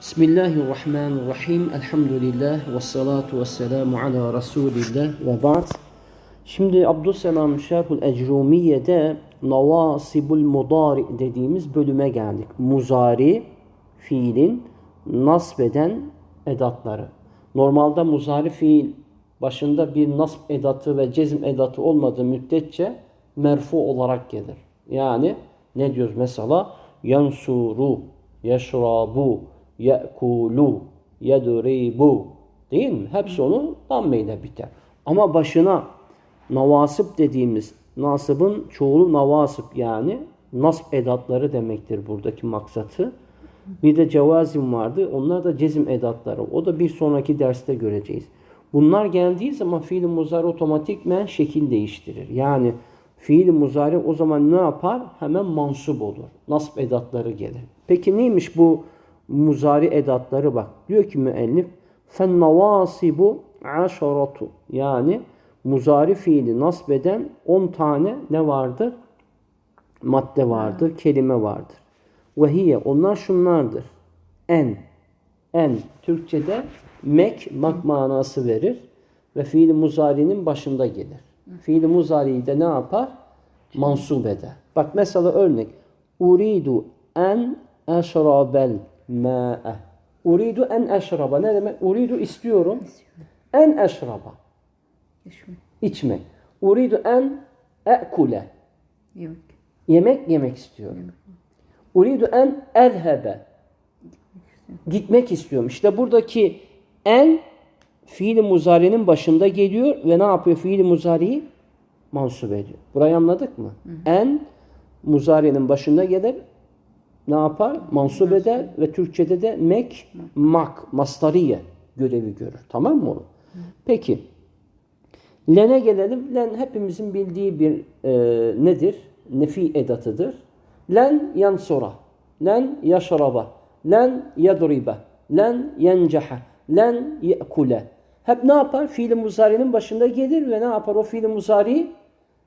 Bismillahirrahmanirrahim. Elhamdülillah ve salatu ve selamu ala Resulillah ve ba'd. Şimdi Abdüsselam Şerhul Ecrumiye'de Navasibul Mudari dediğimiz bölüme geldik. Muzari fiilin nasbeden edatları. Normalde muzari fiil başında bir nasb edatı ve cezm edatı olmadığı müddetçe merfu olarak gelir. Yani ne diyoruz mesela? Yansuru, yeşrabu, ye'kulu, yedribu. Değil mi? Hepsi onun dammeyle biter. Ama başına navasip dediğimiz nasibin çoğulu navasip yani nasb edatları demektir buradaki maksatı. Bir de cevazim vardı. Onlar da cezim edatları. O da bir sonraki derste göreceğiz. Bunlar geldiği zaman fiil muzari otomatikmen şekil değiştirir. Yani fiil muzari o zaman ne yapar? Hemen mansup olur. Nasb edatları gelir. Peki neymiş bu muzari edatları bak. Diyor ki müellif navasibu aşaratu. Yani muzari fiili nasbeden 10 tane ne vardır? Madde vardır, kelime vardır. Ve hiye onlar şunlardır. En. En Türkçede mek mak manası verir ve fiil muzari'nin başında gelir. Fiil muzari'yi de ne yapar? Mansub eder. Bak mesela örnek. Uridu en eşrabel ma'e. Uridu en eşraba. Ne demek? Uridu istiyorum. En eşraba. İçmek. Uridu en e'kule. Yemek. Yemek yemek istiyorum. Uridu en ezhebe. Gitmek istiyorum. İşte buradaki en fiil muzari'nin başında geliyor ve ne yapıyor fiil muzari'yi? Mansup ediyor. Burayı anladık mı? En muzari'nin başında gelir ne yapar? Mansup eder ve Türkçede de mek, mak, mastariye görevi görür. Tamam mı oğlum? Peki. Len'e gelelim. Len hepimizin bildiği bir e, nedir? Nefi edatıdır. Len yansura. Len yaşraba. Len yadribe. Len yenceha. Len ye'kule. Hep ne yapar? Fiil-i muzari'nin başında gelir ve ne yapar? O fiil-i muzari'yi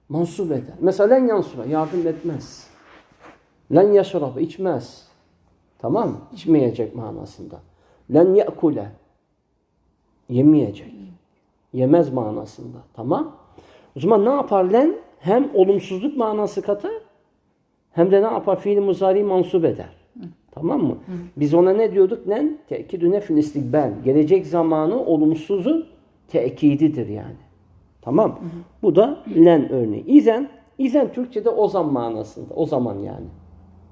mansup eder. Mesela len yansura. Yardım etmez. Len yaşraba. içmez. Tamam mı? İçmeyecek manasında. Len ye'kule. Yemeyecek. Yemez manasında. Tamam. O zaman ne yapar len? Hem olumsuzluk manası katar hem de ne yapar? Fiil muzari mansup eder. Tamam mı? Biz ona ne diyorduk? Len tekidü nefil istikbal. Gelecek zamanı olumsuzu tekididir yani. Tamam. Bu da len örneği. İzen, izen Türkçe'de o zaman manasında. O zaman yani.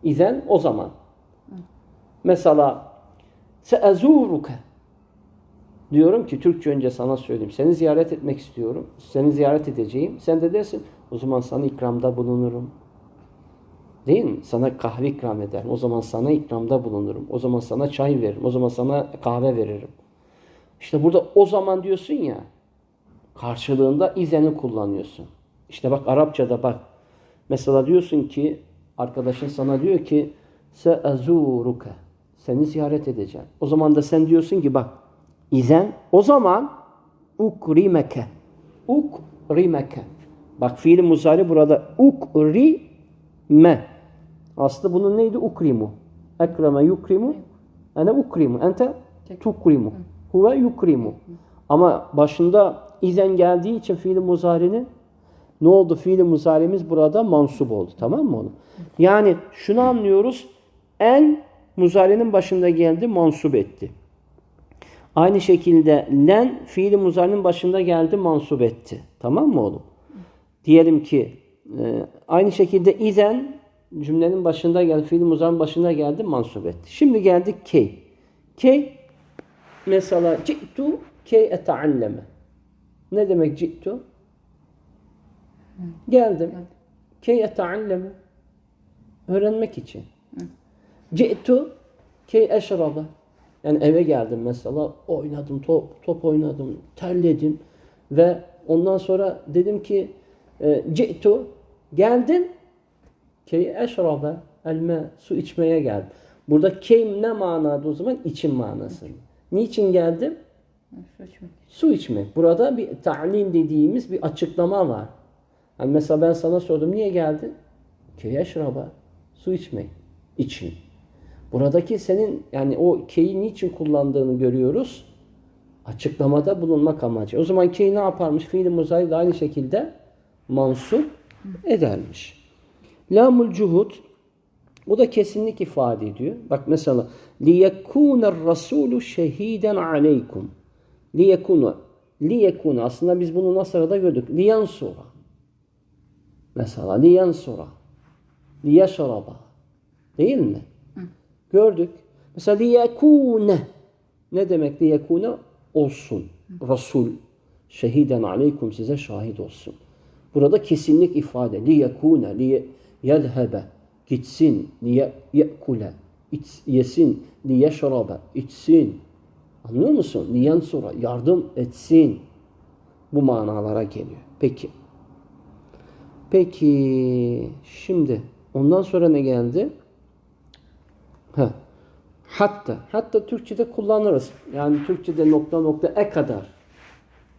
İzen o zaman. Mesela seezuruke Diyorum ki Türkçe önce sana söyleyeyim. Seni ziyaret etmek istiyorum. Seni ziyaret edeceğim. Sen de dersin o zaman sana ikramda bulunurum. Değil mi? Sana kahve ikram ederim. O zaman sana ikramda bulunurum. O zaman sana çay veririm. O zaman sana kahve veririm. İşte burada o zaman diyorsun ya karşılığında izeni kullanıyorsun. İşte bak Arapçada bak. Mesela diyorsun ki arkadaşın sana diyor ki seazuruke. Seni ziyaret edeceğim. O zaman da sen diyorsun ki bak İzen o zaman ukrimeke. Ukrimeke. Bak fiili muzari burada ukrime. Aslı bunun neydi? Ukrimu. Ekreme yukrimu. Ene ukrimu. Ente tukrimu. Huve yukrimu. Ama başında izen geldiği için fiili muzarinin ne oldu? Fiili muzarimiz burada mansup oldu. Tamam mı oğlum? Yani şunu anlıyoruz. En muzarinin başında geldi, mansup etti. Aynı şekilde len fiili muzarinin başında geldi mansup etti. Tamam mı oğlum? Diyelim ki e, aynı şekilde izen cümlenin başında geldi, fiili muzarinin başında geldi mansup etti. Şimdi geldik key. Key mesela ci'tu key etealleme. Ne demek ci'tu? Geldim. Key etealleme. Öğrenmek için. Ci'tu key eşraba. Yani eve geldim mesela oynadım top, top oynadım terledim ve ondan sonra dedim ki e, ci'tu geldim key eşrabe elme su içmeye geldim. Burada key ne manada o zaman? için manası. Niçin geldim? Su içmek. Su içmek. Burada bir ta'lin dediğimiz bir açıklama var. Yani mesela ben sana sordum niye geldin? Key eşrabe su içmek için. Buradaki senin yani o keyi niçin kullandığını görüyoruz. Açıklamada bulunmak amacı. O zaman keyi ne yaparmış? Fiil-i muzari de aynı şekilde mansup edermiş. Lamul cuhud o da kesinlik ifade ediyor. Bak mesela liyekûne rasûlü şehiden aleykum. Liyekûne liyekûne aslında biz bunu Nasra'da gördük. Liyansura. Mesela liyansura. Liyeşraba. Değil mi? Gördük. Mesela liyekûne. Ne demek liyekûne? Olsun. Resul. Şehiden aleykum size şahit olsun. Burada kesinlik ifade. Liyekûne. Liye yedhebe. Gitsin. Liye ye'kule. iç- Yesin. Liyeşrabe. içsin. Anlıyor musun? Liyansura. Yardım etsin. Bu manalara geliyor. Peki. Peki. Şimdi ondan sonra ne geldi? Ha. Hatta. Hatta Türkçe'de kullanırız. Yani Türkçe'de nokta nokta e kadar.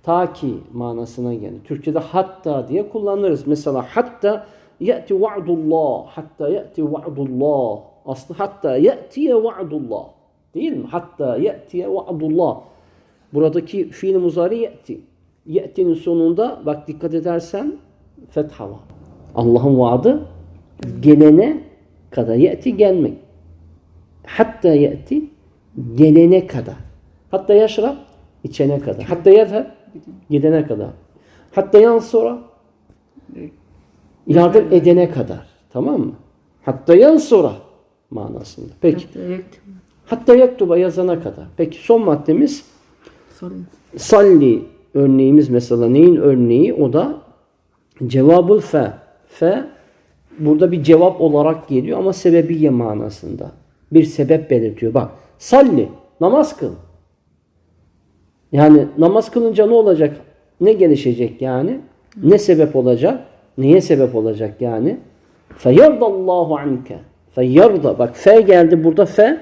Ta ki manasına gelir. Türkçe'de hatta diye kullanırız. Mesela hatta ye'ti va'dullah. Hatta ye'ti va'dullah. Aslında hatta ye'tiye va'dullah. Değil mi? Hatta ye'tiye va'dullah. Buradaki fiil muzari ye'ti. Ye'tinin sonunda bak dikkat edersen fetha var. Allah'ın vaadi gelene kadar. Ye'ti gelmek. Hatta ye'ti gelene kadar. Hatta yaşrab içene kadar. Hatta yezheb gidene kadar. Hatta yan sonra yardım edene kadar. Tamam mı? Hatta yan sonra manasında. Peki. Hatta yaktuba yazana kadar. Peki son maddemiz salli örneğimiz mesela neyin örneği? O da cevabul fe. Fe burada bir cevap olarak geliyor ama sebebiye manasında. Bir sebep belirtiyor. Bak salli namaz kıl. Yani namaz kılınca ne olacak? Ne gelişecek yani? Ne sebep olacak? Neye sebep olacak yani? Feyardallahu anke. Feyarda. Bak fe geldi burada fe.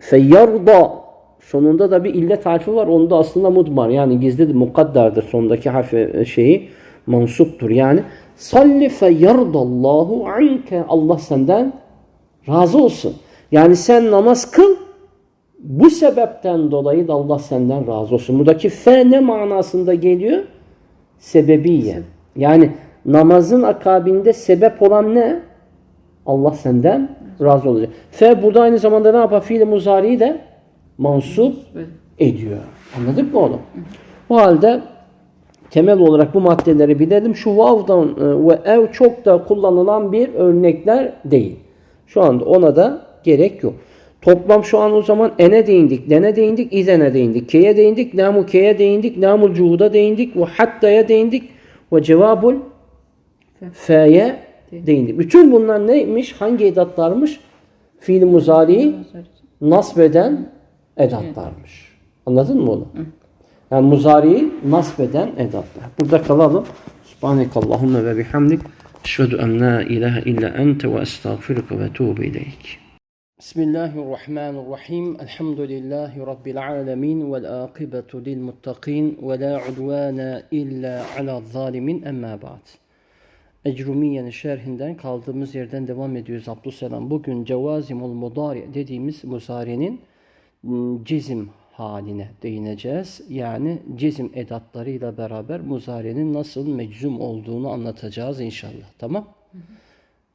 Feyarda. Sonunda da bir illet harfi var. Onda aslında mudmar. Yani gizli mukaddardır. Sondaki harfi şeyi mansuptur. Yani salli feyardallahu anke. Allah senden razı olsun. Yani sen namaz kıl. Bu sebepten dolayı da Allah senden razı olsun. Buradaki fe ne manasında geliyor? Sebebiye. Yani namazın akabinde sebep olan ne? Allah senden razı olacak. Fe burada aynı zamanda ne yapar? Fiil-i muzariyi de mansup ediyor. Anladık mı oğlum? O halde temel olarak bu maddeleri bilelim. Şu vav'dan e, ve ev çok da kullanılan bir örnekler değil. Şu anda ona da gerek yok. Toplam şu an o zaman ene değindik, lene değindik, izene değindik, keye değindik, lamu keye değindik, lamul cuhuda değindik, ve hattaya değindik ve cevabul fe'ye değindik. Bütün bunlar neymiş? Hangi edatlarmış? Fiil muzariyi nasbeden edatlarmış. Anladın mı onu? Yani muzariyi nasbeden edatlar. Burada kalalım. Subhanekallahumma ve bihamdik. Eşhedü en la ilahe illa ente ve estağfiruka ve tuğbu ileyk. Bismillahirrahmanirrahim. Elhamdülillahi Rabbil alemin. Vel akibetu lil muttakin. Ve la udvana illa ala zalimin. Emma ba'd. Ecrumiye'nin şerhinden kaldığımız yerden devam ediyoruz Abdüsselam. Bugün cevazimul mudari dediğimiz muzari'nin m, cizim haline değineceğiz. Yani cizim edatlarıyla beraber muzari'nin nasıl meczum olduğunu anlatacağız inşallah. Tamam?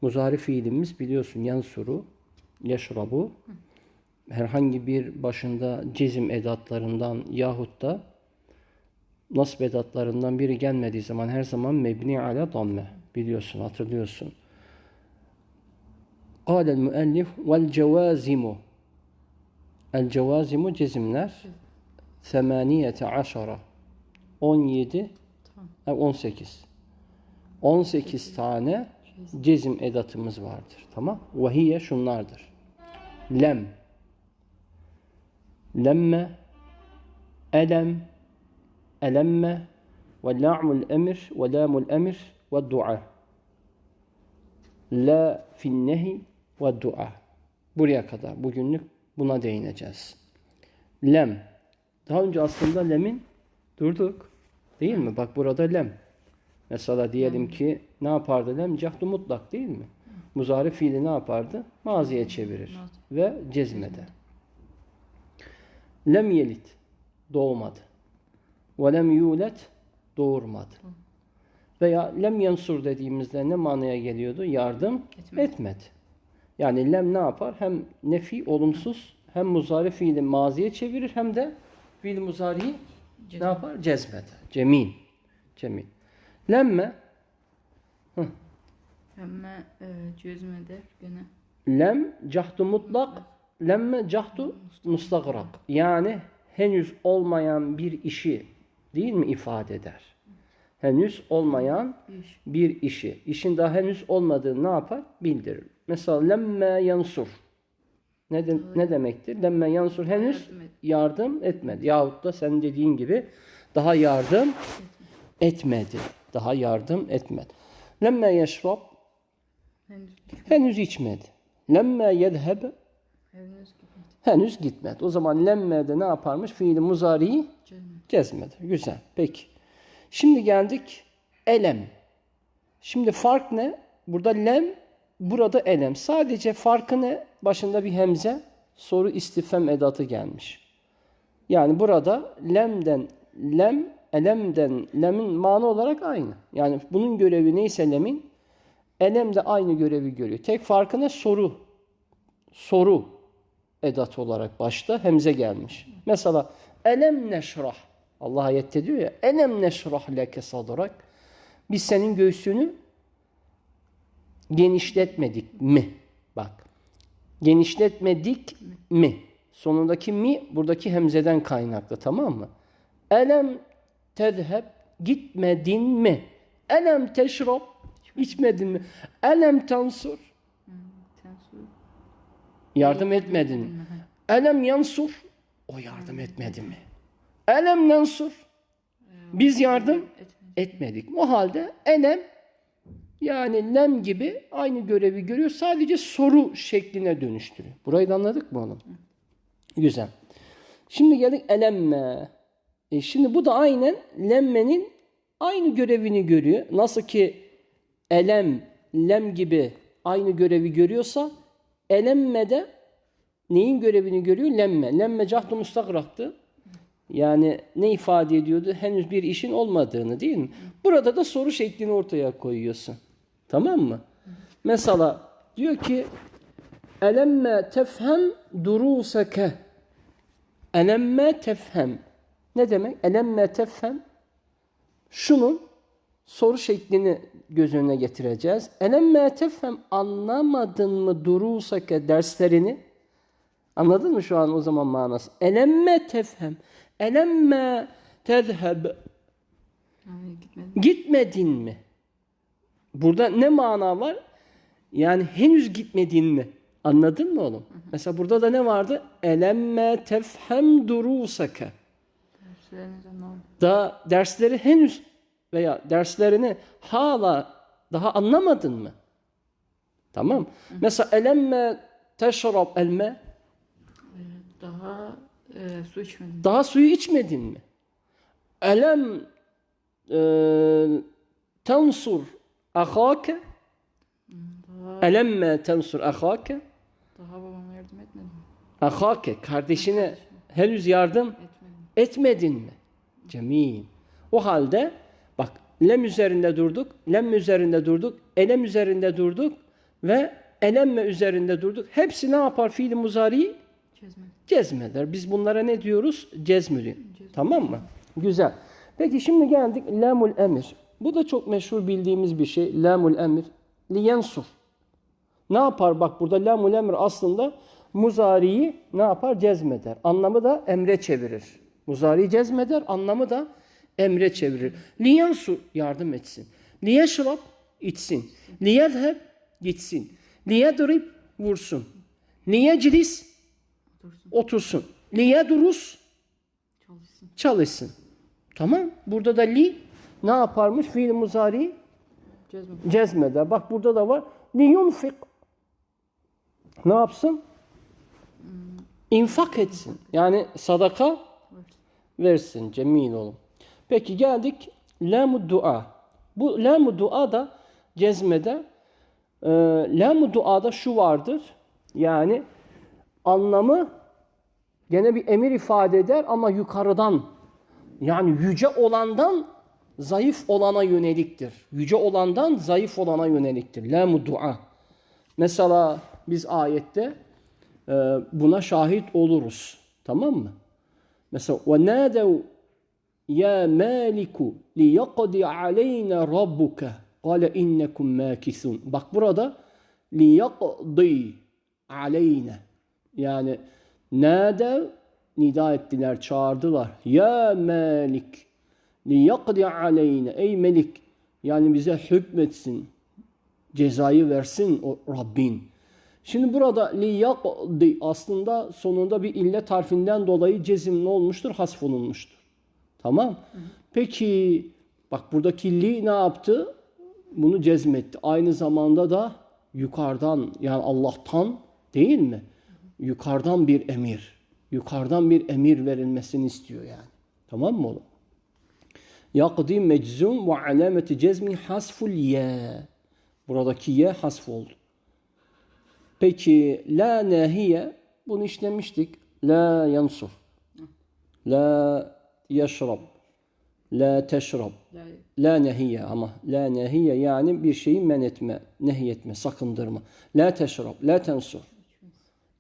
Muzari fiilimiz biliyorsun yansuru, yaşrabu. Herhangi bir başında cizim edatlarından yahut da nasb edatlarından biri gelmediği zaman her zaman mebni ala damme. Biliyorsun, hatırlıyorsun. قال المؤلف والجوازم El cevazimu cezimler semaniyete aşara. 17 18 18 tane şey cezim edatımız vardır. Tamam. Vahiye şunlardır. Lem. Lemme elem elemme ve la'mul emir ve lamul emir ve dua. La fin nehi ve dua. Buraya kadar. Bugünlük buna değineceğiz. Lem daha önce aslında lemin durduk değil mi? Bak burada lem. Mesela diyelim ki ne yapardı lem? Cahdu mutlak değil mi? Muzari fiili ne yapardı? Maziye çevirir. Ve cezmeder. Lem yelit. Doğmadı. Ve lem yulet. Doğurmadı. Veya lem yansur dediğimizde ne manaya geliyordu? Yardım Etmedi. etmedi. Yani lem ne yapar? Hem nefi olumsuz hem muzari fiili maziye çevirir hem de fiil muzariyi ne yapar? Cezmeder. Cemil. Cemil. Lemme Ama e, cezmeder gene. lem cahdu mutlak lemme cahdu mustagrak. Yani henüz olmayan bir işi değil mi ifade eder? Henüz olmayan bir işi. İşin daha henüz olmadığını ne yapar? Bildirir. Mesela lemme yansur. Ne, de- ne demektir? Lemme yansur henüz Yardım et. yardım etmedi. Yahut da senin dediğin gibi daha yardım etmedi. Daha yardım etmedi. Lemme yeşrab Henüz henüz içmedi. Lemme yedheb henüz gitmedi. henüz gitmedi. O zaman lemme de ne yaparmış? Fiili muzariyi Cezmeder. Cezmedir. Güzel. Peki. Şimdi geldik elem. Şimdi fark ne? Burada lem, burada elem. Sadece farkı ne? Başında bir hemze, soru istifham edatı gelmiş. Yani burada lemden lem, elemden lemin mana olarak aynı. Yani bunun görevi neyse lemin, elem de aynı görevi görüyor. Tek farkı ne? Soru. Soru edat olarak başta hemze gelmiş. Mesela elem neşrah. Allah ayette diyor ya elem neşrah leke sadrak. Biz senin göğsünü genişletmedik mi? Bak. Genişletmedik mi? Sonundaki mi buradaki hemzeden kaynaklı tamam mı? Elem tezheb gitmedin mi? Elem teşrab içmedin mi? Elem tansur yardım etmedin mi? Elem yansur o yardım etmedi mi? Elem nansur biz yardım Etmedi. etmedik. O halde elem yani lem gibi aynı görevi görüyor. Sadece soru şekline dönüştürüyor. Burayı da anladık mı oğlum? Güzel. Şimdi geldik elemme. E şimdi bu da aynen lemmenin aynı görevini görüyor. Nasıl ki elem, lem gibi aynı görevi görüyorsa elemme de neyin görevini görüyor? Lemme. Lemme cahdu mustagraktı. Yani ne ifade ediyordu? Henüz bir işin olmadığını değil mi? Burada da soru şeklini ortaya koyuyorsun. Tamam mı? Mesela diyor ki elemme tefhem duruseke elemme tefhem ne demek? Elemme tefhem şunun soru şeklini göz önüne getireceğiz. Elemme tefhem anlamadın mı duruseke derslerini? Anladın mı şu an o zaman manası? Elemme tefhem. Elemme tezheb. Gitmedin mi? Burada ne mana var? Yani henüz gitmedin mi? Anladın mı oğlum? Mesela burada da ne vardı? Elemme tefhem anlamadım. Daha dersleri henüz veya derslerini hala daha anlamadın mı? Tamam. Mesela elemme teşrab elme Daha e, su içmedim. Daha suyu içmedin mi? Elem e, tensur ahake elemme tensur ahake daha babama yardım etmedim. ahake kardeşine henüz yardım Etmedim. etmedin mi? Cemil. O halde bak lem üzerinde durduk, lem üzerinde durduk, elem üzerinde durduk ve elemme üzerinde durduk. Hepsi ne yapar fiili muzariyi? Cezmedi. Cezmeder. Biz bunlara ne diyoruz? Cezmülü. Cezm. Tamam mı? Güzel. Peki şimdi geldik lamul emir. Bu da çok meşhur bildiğimiz bir şey. Lamul emir. Liyensur. Ne yapar? Bak burada lamul emir aslında muzariyi ne yapar? Cezmeder. Anlamı da emre çevirir. Muzariyi cezmeder. Anlamı da emre çevirir. Liyensur yardım etsin. Liyeşrab içsin. Liyezheb gitsin. Liyedrib vursun. Liyeclis Otursun. otursun. Liyedrus Çalışsın. çalışsın. Tamam. Burada da li ne yaparmış? Fiil muzari cezmeder. Bak burada da var. Li yunfik. Ne yapsın? İnfak etsin. Yani sadaka Versin. Cemil oğlum. Peki geldik lamu dua. Bu lamu dua da cezmede e, lam duada şu vardır. Yani anlamı gene bir emir ifade eder ama yukarıdan yani yüce olandan zayıf olana yöneliktir. Yüce olandan zayıf olana yöneliktir. Lemu dua. Mesela biz ayette e, buna şahit oluruz. Tamam mı? Mesela ve nadev ya maliku li yaqdi aleyna rabbuka kale innekum makisun. Bak burada li yaqdi aleyna. Yani nadev nida ettiler, çağırdılar. Ya malik liyakdi aleyne ey Melik yani bize hükmetsin, cezayı versin o Rabbin. Şimdi burada liyakdi aslında sonunda bir illet harfinden dolayı cezim ne olmuştur? Hasfolunmuştur. Tamam. Peki bak buradaki li ne yaptı? Bunu cezmetti. Aynı zamanda da yukarıdan yani Allah'tan değil mi? Yukarıdan bir emir. Yukarıdan bir emir verilmesini istiyor yani. Tamam mı oğlum? Yakdi meczum ve alameti cezmi hasful ye. Buradaki ye hasf oldu. Peki la nahiye bunu işlemiştik. La yansur. La yeşrab. La teşrab. La, nehiye ama la nehiye yani bir şeyi men etme, nehyetme, sakındırma. La teşrab, la tensur.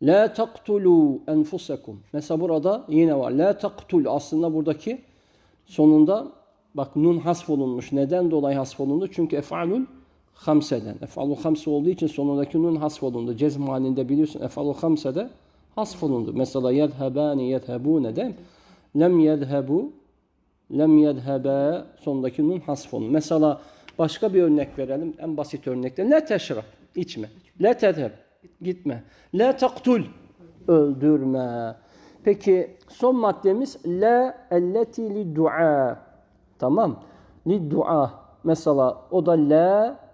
La taktulu enfusakum. Mesela burada yine var. La taktul aslında buradaki sonunda bak nun hasfolunmuş. Neden dolayı hasfolundu? Çünkü ef'alul hamseden. Ef'alul hamse olduğu için sonundaki nun hasfolundu. Cezm halinde biliyorsun ef'alul hamsede hasfolundu. Mesela yedhebani yedhebune de lem yedhebu lem yedhebe sondaki nun hasfolundu. Mesela başka bir örnek verelim. En basit örnekte. La teşrab. içme. La tedheb. Gitme. La taktul. Öldürme. Peki son maddemiz la elleti li dua. Tamam. Li dua. Mesela o da la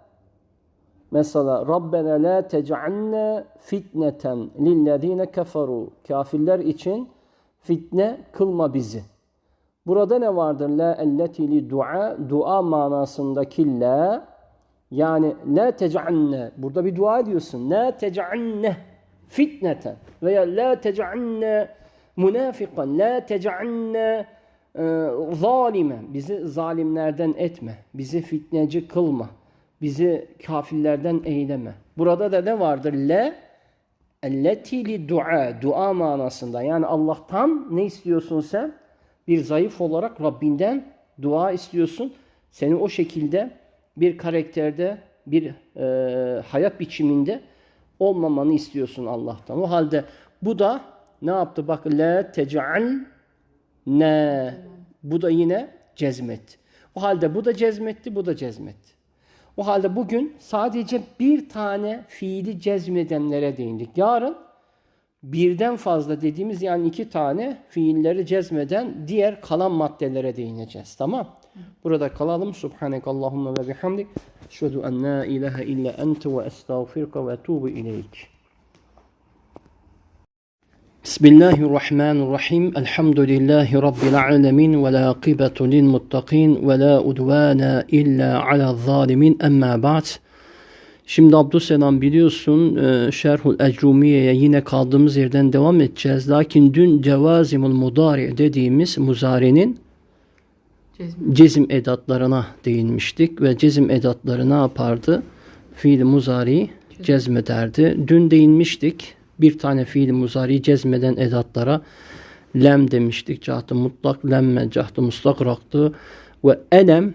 Mesela Rabbena la tec'alne fitneten lillezine keferu. Kafirler için fitne kılma bizi. Burada ne vardır? La elleti li dua. Dua manasındaki la yani la tec'alne. Burada bir dua ediyorsun. La tec'alne fitneten veya la tec'alne münafikan. La tec'alne e, zalimen. Bizi zalimlerden etme. Bizi fitneci kılma. Bizi kafirlerden eyleme. Burada da ne vardır? Le elleti li dua. Dua manasında. Yani Allah'tan ne istiyorsun sen? Bir zayıf olarak Rabbinden dua istiyorsun. Seni o şekilde bir karakterde, bir e, hayat biçiminde olmamanı istiyorsun Allah'tan. O halde bu da ne yaptı? Bak la tec'al ne. Bu da yine cezmet. O halde bu da cezmetti, bu da cezmetti. O halde bugün sadece bir tane fiili cezmedenlere değindik. Yarın birden fazla dediğimiz yani iki tane fiilleri cezmeden diğer kalan maddelere değineceğiz. Tamam? Burada kalalım. Subhanek Allahümme ve bihamdik. Eşhedü en la ilahe illa ente ve estağfirka ve etubu ileyk. Bismillahirrahmanirrahim. Elhamdülillahi Rabbil alemin ve la kıbetu lil muttakin ve la udvana illa ala zalimin. Emma ba'd. Şimdi Abdüsselam biliyorsun e, Şerhul Ecrumiye'ye yine kaldığımız yerden devam edeceğiz. Lakin dün cevazimul mudari dediğimiz muzarenin cezmi. cezim edatlarına değinmiştik ve cezim edatları ne yapardı? Fiil muzari cezmederdi. Dün değinmiştik. Bir tane fiil muzari cezmeden edatlara lem demiştik. Cahtı mutlak lemme cahtı mustakraktı ve elem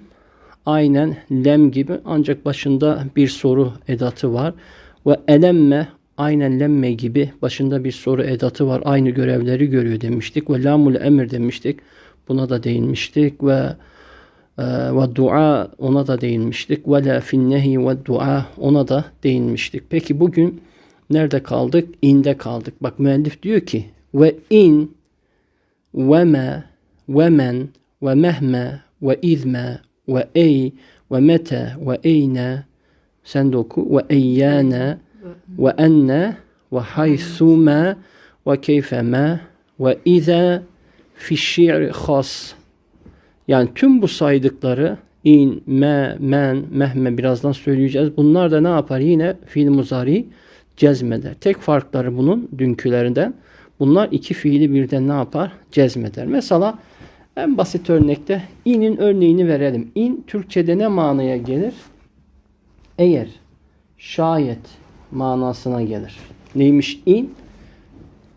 aynen lem gibi ancak başında bir soru edatı var. Ve elemme aynen lemme gibi başında bir soru edatı var. Aynı görevleri görüyor demiştik. Ve lamul emir demiştik. Buna da değinmiştik ve e, ve dua ona da değinmiştik. Ve la finnehi ve dua ona da değinmiştik. Peki bugün nerede kaldık? İnde kaldık. Bak müellif diyor ki ve in ve me ve men ve mehme ve izme ve ey ve mete ve eyne sen de oku ve eyyane ve enne ve haythuma ve keyfeme ve ize fi şi'ri khas yani tüm bu saydıkları in, me, men, mehme birazdan söyleyeceğiz. Bunlar da ne yapar? Yine fiil muzari cezmeder. Tek farkları bunun dünkülerinden. Bunlar iki fiili birden ne yapar? Cezmeder. Mesela en basit örnekte in'in örneğini verelim. İn Türkçe'de ne manaya gelir? Eğer, şayet manasına gelir. Neymiş in?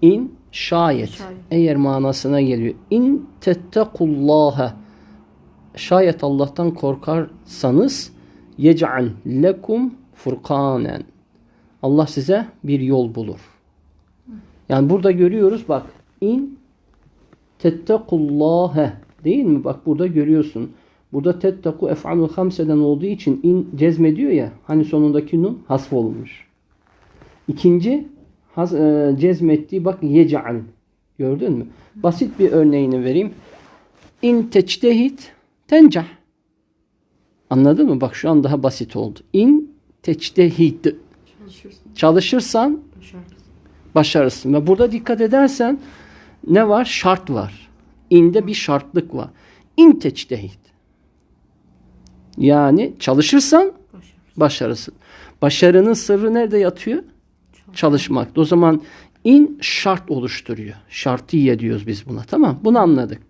İn şayet. Şayet. Eğer manasına geliyor. İn tettekullaha. Şayet Allah'tan korkarsanız yec'al lekum furkanen. Allah size bir yol bulur. Yani burada görüyoruz bak in tettekullâhe değil mi? Bak burada görüyorsun. Burada tetteku ef'alul hamseden olduğu için in cezmediyor ya. Hani sonundaki nun hasf olmuş. İkinci has, e, cezmettiği bak yec'al. Gördün mü? Basit bir örneğini vereyim. İn teçtehit tencah. Anladın mı? Bak şu an daha basit oldu. İn teçtehit. Çalışırsın. Çalışırsan Başarırsın. başarırsın. Ve burada dikkat edersen ne var? Şart var. İnde bir şartlık var. İn teçtehit. Yani çalışırsan Başarırsın. Başarının sırrı nerede yatıyor? Çalışmakta. O zaman in şart oluşturuyor. Şartiye diyoruz biz buna. Tamam Bunu anladık.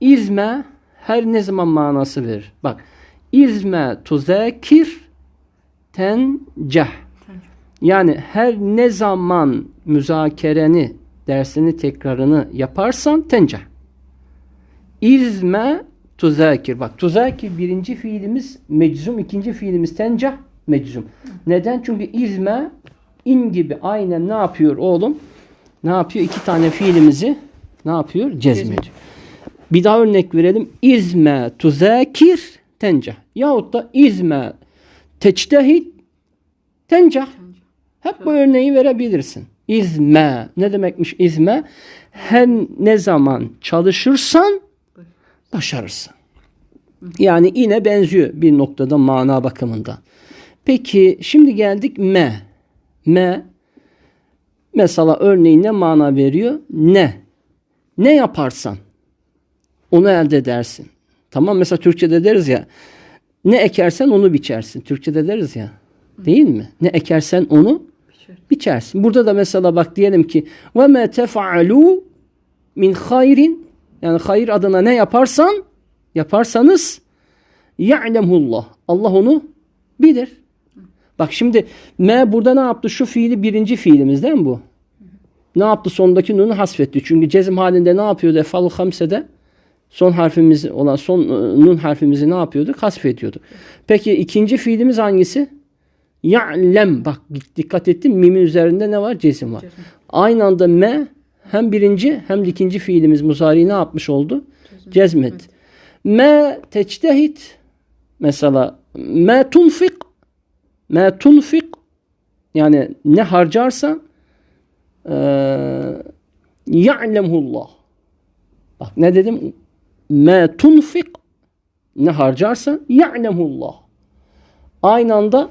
İzme her ne zaman manası verir. Bak. İzme tuzekir tenceh. Yani her ne zaman müzakereni, dersini tekrarını yaparsan tenceh. İzme tuzakir. Bak tuzakir birinci fiilimiz meczum, ikinci fiilimiz tenceh meczum. Neden? Çünkü izme in gibi aynen ne yapıyor oğlum? Ne yapıyor? İki tane fiilimizi ne yapıyor? Cezmediyor. Bir daha örnek verelim. İzme tuzakir tenceh. Yahut da izme teçtehit tenceh. Hep bu örneği verebilirsin. İzme. Ne demekmiş izme? Her ne zaman çalışırsan başarırsın. Yani yine benziyor bir noktada mana bakımından. Peki şimdi geldik me. Me mesela örneğin ne mana veriyor? Ne. Ne yaparsan onu elde edersin. Tamam mesela Türkçe'de deriz ya ne ekersen onu biçersin. Türkçe'de deriz ya. Değil mi? Ne ekersen onu. Biçersin. Burada da mesela bak diyelim ki ve me tef'alu min hayrin yani hayır adına ne yaparsan yaparsanız ya'lemullah. Allah onu bilir. Bak şimdi me burada ne yaptı? Şu fiili birinci fiilimiz değil mi bu? Ne yaptı? Sondaki nunu hasfetti. Çünkü cezim halinde ne yapıyordu? Efal hamsede son harfimiz olan son e, nun harfimizi ne yapıyorduk? Hasfediyorduk. Peki ikinci fiilimiz hangisi? Ya'lem. Bak dikkat ettin mimin üzerinde ne var? Cezim var. Cezim. Aynı anda me hem birinci hem de ikinci fiilimiz muzari ne yapmış oldu? Cezmet. Me teçtehit mesela me tunfik me tunfik yani ne harcarsan eee ya'lemullah. Bak ne dedim? Me tunfik ne harcarsan ya'lemullah. Aynı anda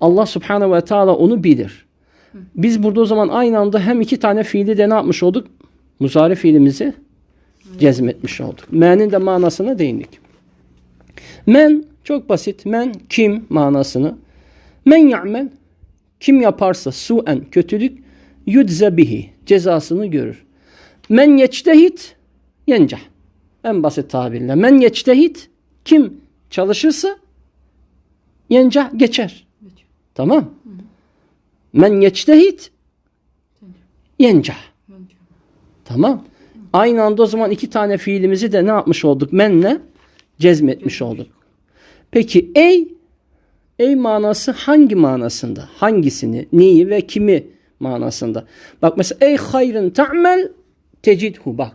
Allah subhanehu ve teala onu bilir. Biz burada o zaman aynı anda hem iki tane fiili de ne yapmış olduk? Muzari fiilimizi cezmetmiş olduk. Men'in de manasına değindik. Men çok basit. Men kim manasını. Men ya'mel kim yaparsa suen kötülük yudze bihi cezasını görür. Men yeçtehit yencah. En basit tabirle. Men yeçtehit kim çalışırsa yencah geçer. Tamam. Men yeçtehit. Bence. Tamam. Aynı anda o zaman iki tane fiilimizi de ne yapmış olduk? Menle cezmetmiş olduk. Peki ey ey manası hangi manasında? Hangisini, neyi ve kimi manasında? Bak mesela ey hayrın ta'mel tecidhu bak.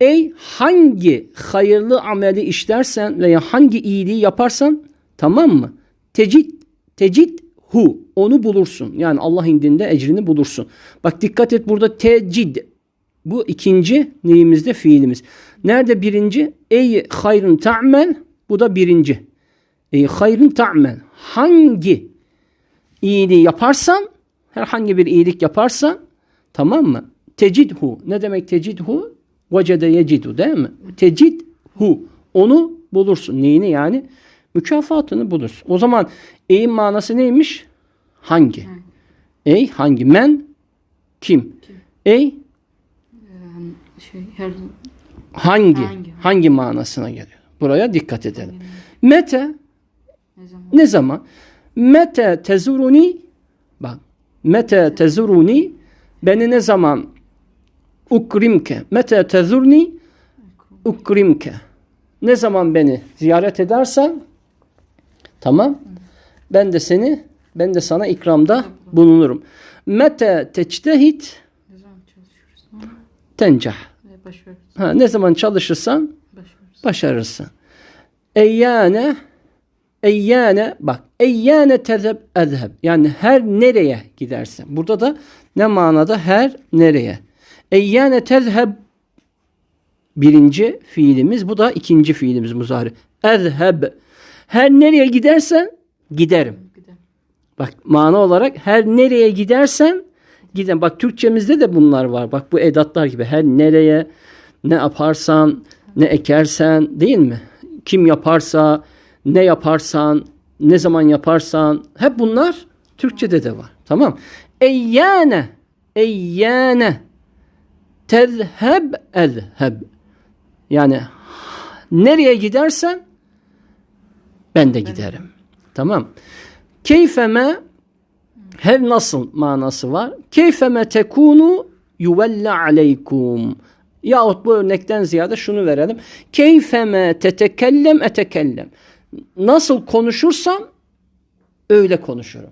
Ey hangi hayırlı ameli işlersen veya hangi iyiliği yaparsan tamam mı? Tecid tecid hu onu bulursun. Yani Allah indinde ecrini bulursun. Bak dikkat et burada tecid bu ikinci neyimizde fiilimiz. Nerede birinci? Ey hayrın ta'mel bu da birinci. Ey hayrın ta'mel hangi iyiliği yaparsan herhangi bir iyilik yaparsan tamam mı? Tecidhu. Ne demek tecidhu? Vecede yecidu değil mi? Tecidhu. Onu bulursun. Neyini yani? Mükafatını bulursun. O zaman ey'in manası neymiş? Hangi? Ey hangi? Men kim? Ey Yani şey her hangi? Hangi? Hangi manasına geliyor? Buraya dikkat edelim. Mete ne zaman ne zaman? Mete tezuruni bak. Mete tezuruni beni ne zaman ukrimke. Mete tezurni ukrimke. Ne zaman beni ziyaret edersen tamam. Ben de seni ben de sana ikramda bulunurum. Mete teçtehit ne zaman çalışıyoruz? tencah. Ha, ne zaman çalışırsan başarırsın. Eyyane eyyane bak eyyane tezeb ezheb yani her nereye gidersen. Burada da ne manada her nereye. Eyyane tezheb birinci fiilimiz bu da ikinci fiilimiz muzari. Ezheb her nereye gidersen giderim. Bak mana olarak her nereye gidersen giden. Bak Türkçemizde de bunlar var. Bak bu edatlar gibi her nereye ne yaparsan ne ekersen değil mi? Kim yaparsa ne yaparsan ne zaman yaparsan hep bunlar Türkçede de var. Tamam. Eyyane eyyane tezheb ezheb yani nereye gidersen ben de giderim. Tamam. Keyfeme her nasıl manası var. Keyfeme tekunu yuvelle aleykum. Yahut bu örnekten ziyade şunu verelim. Keyfeme tetekellem etekellem. Nasıl konuşursam öyle konuşurum.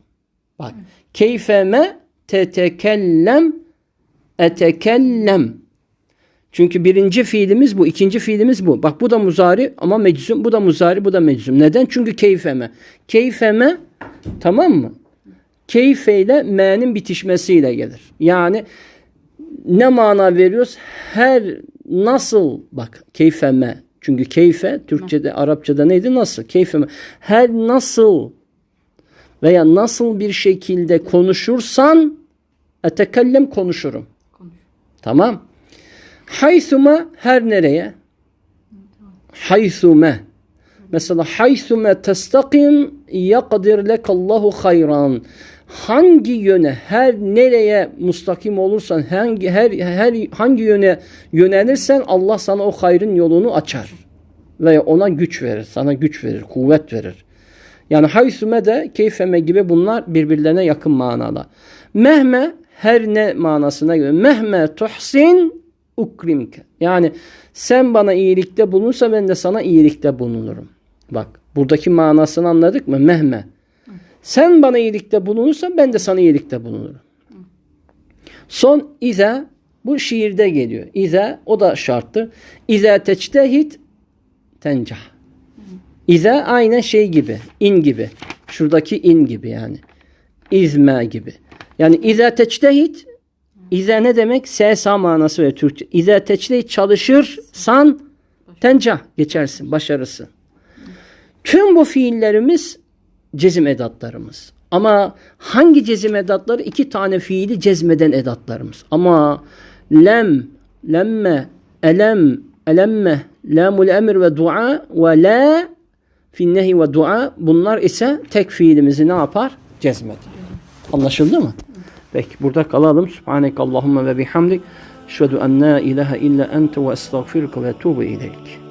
Bak. Keyfeme tetekellem etekellem. Çünkü birinci fiilimiz bu, ikinci fiilimiz bu. Bak bu da muzari ama meczum, bu da muzari, bu da meczum. Neden? Çünkü keyfeme. Keyfeme tamam mı? Keyfeyle me'nin bitişmesiyle gelir. Yani ne mana veriyoruz? Her nasıl bak keyfeme. Çünkü keyfe Türkçe'de, Arapça'da neydi? Nasıl? Keyfeme. Her nasıl veya nasıl bir şekilde konuşursan etekellem konuşurum. Konuş. Tamam. Haythuma her nereye? Haythuma. Mesela haythuma testakim yakdir lekallahu hayran. Hangi yöne her nereye mustakim olursan hangi her her hangi yöne yönelirsen Allah sana o hayrın yolunu açar ve ona güç verir, sana güç verir, kuvvet verir. Yani haysume de keyfeme gibi bunlar birbirlerine yakın manada. Mehme her ne manasına göre. Mehme tuhsin ukrimke. Yani sen bana iyilikte bulunsa ben de sana iyilikte bulunurum. Bak buradaki manasını anladık mı? Mehme. Sen bana iyilikte bulunursan ben de sana iyilikte bulunurum. Son ize bu şiirde geliyor. İze o da şarttır. İze teçtehit tencah. İze aynen şey gibi, in gibi. Şuradaki in gibi yani. İzme gibi. Yani ize teçtehit İze ne demek? Sesa manası ve Türkçe. İze teçtehit çalışırsan tencah geçersin, başarısı. Tüm bu fiillerimiz cezim edatlarımız. Ama hangi cezim edatları? İki tane fiili cezmeden edatlarımız. Ama lem, lemme, elem, elemme, lamul emir ve dua ve la finnehi ve dua bunlar ise tek fiilimizi ne yapar? Cezmeder. Anlaşıldı mı? Peki burada kalalım. Subhaneke Allahümme ve bihamdik. Eşhedü en la ilahe illa ente ve estağfiruka ve etubu ileyk.